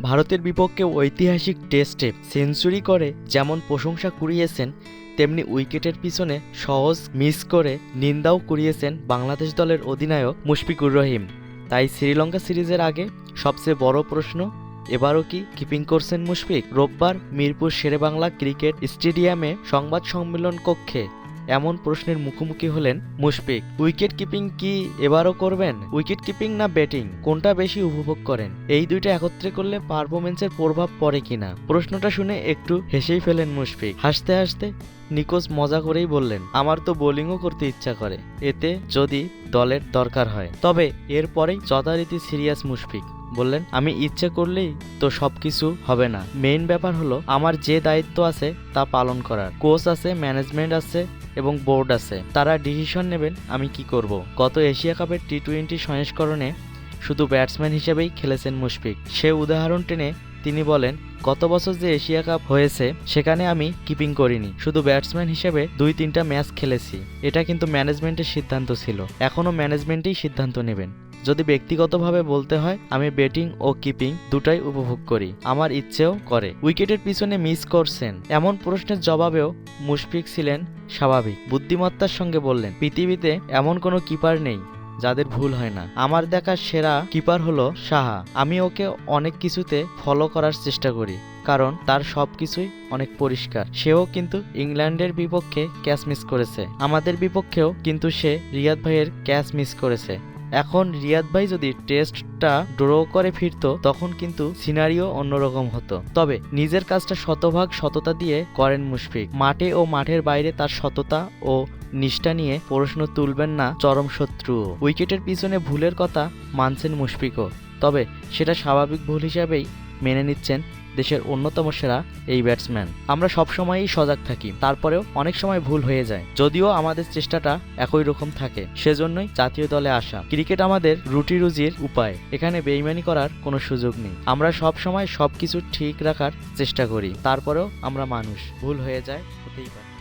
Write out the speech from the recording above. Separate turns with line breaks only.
ভারতের বিপক্ষে ঐতিহাসিক টেস্টে সেঞ্চুরি করে যেমন প্রশংসা কুড়িয়েছেন, তেমনি উইকেটের পিছনে সহজ মিস করে নিন্দাও কুড়িয়েছেন বাংলাদেশ দলের অধিনায়ক মুশফিকুর রহিম। তাই শ্রীলঙ্কা সিরিজের আগে সবচেয়ে বড় প্রশ্ন, এবারও কি কিপিং করছেন মুশফিক? রোববার মিরপুর শেরেবাংলা ক্রিকেট স্টেডিয়ামে সংবাদ সম্মেলন কক্ষে। এমন প্রশ্নের মুখোমুখি হলেন মুশফিক। উইকেট কিপিং কি এবারও করবেন? উইকেট কিপিং না ব্যাটিং? কোনটা বেশি উপভোগ করেন? এই দুইটা একত্রে করলে পারফরমেন্সের প্রভাব পড়ে কিনা? প্রশ্নটা শুনে একটু হেসেই ফেলেন মুশফিক। হাসতে হাসতে নিকোজ মজা করেই বললেন, আমার তো বোলিংও করতে ইচ্ছা করে। এতে যদি দলের দরকার হয়। তবে এরপরেই যথারীতি সিরিয়াস মুশফিক বললেন, আমি ইচ্ছে করলেই তো সবকিছু হবে না। মেইন ব্যাপার হলো, আমার যে দায়িত্ব আছে তা পালন করার। কোচ আছে, ম্যানেজমেন্ট আছে এবং বোর্ড আছে। তারা ডিসিশন নেবেন আমি কি করব। গত এশিয়া কাপের টি টোয়েন্টি সংস্করণে শুধু ব্যাটসম্যান হিসেবেই খেলেছেন মুশফিক। সে উদাহরণ টেনে তিনি বলেন, গত বছর যে এশিয়া কাপ হয়েছে, সেখানে আমি কিপিং করিনি। শুধু ব্যাটসম্যান হিসেবে দুই তিনটা ম্যাচ খেলেছি। এটা কিন্তু ম্যানেজমেন্টের সিদ্ধান্ত ছিল। এখনও ম্যানেজমেন্টেই সিদ্ধান্ত নেবেন। যদি ব্যক্তিগতভাবে বলতে হয়, আমি ব্যাটিং ও কিপিং দুটাই উপভোগ করি। আমার ইচ্ছেও করে। উইকেটের পিছনে মিস করছেন। এমন প্রশ্নের জবাবেও মুশফিক ছিলেন স্বাভাবিক। বুদ্ধিমত্তার সঙ্গে বললেন, পৃথিবীতে এমন কোনো কিপার নেই যাদের ভুল হয় না। আমার দেখা সেরা কিপার হলো সাহা। আমি ওকে অনেক কিছুতে ফলো করার চেষ্টা করি, কারণ তার সব কিছুই অনেক পরিষ্কার। সেও কিন্তু ইংল্যান্ডের বিপক্ষে ক্যাচ মিস করেছে। আমাদের বিপক্ষেও কিন্তু সে রিয়াদ ভাইয়ের ক্যাচ মিস করেছে। এখন রিয়াদ ভাই যদি টেস্টটা ড্র করে ফিরতো, তখন কিন্তু সিনারিও অন্যরকম হতো। তবে নিজের কাজটা শতভাগ সততা দিয়ে করেন মুশফিক। মাঠে ও মাঠের বাইরে তার সততা ও নিষ্ঠা নিয়ে প্রশ্ন তুলবেন না চরম শত্রু। উইকেটের পিছনে ভুলের কথা মানছেন মুশফিকও। তবে সেটা স্বাভাবিক ভুল হিসাবেই মেনে নিচ্ছেন দেশের অন্যতম সেরা এই ব্যাটসম্যান। আমরা সবসময়ই সজাগ থাকি, তারপরেও অনেক সময় ভুল হয়ে যায়। যদিও আমাদের চেষ্টাটা একই রকম থাকে, সেজন্যই জাতীয় দলে আসা। ক্রিকেট আমাদের রুটি রুজির উপায়, এখানে বেইমানি করার কোনো সুযোগ নেই। আমরা সব সময় সব কিছু ঠিক রাখার চেষ্টা করি, তারপরেও আমরা মানুষ। ভুল হয়ে যায়, হতেই পারে।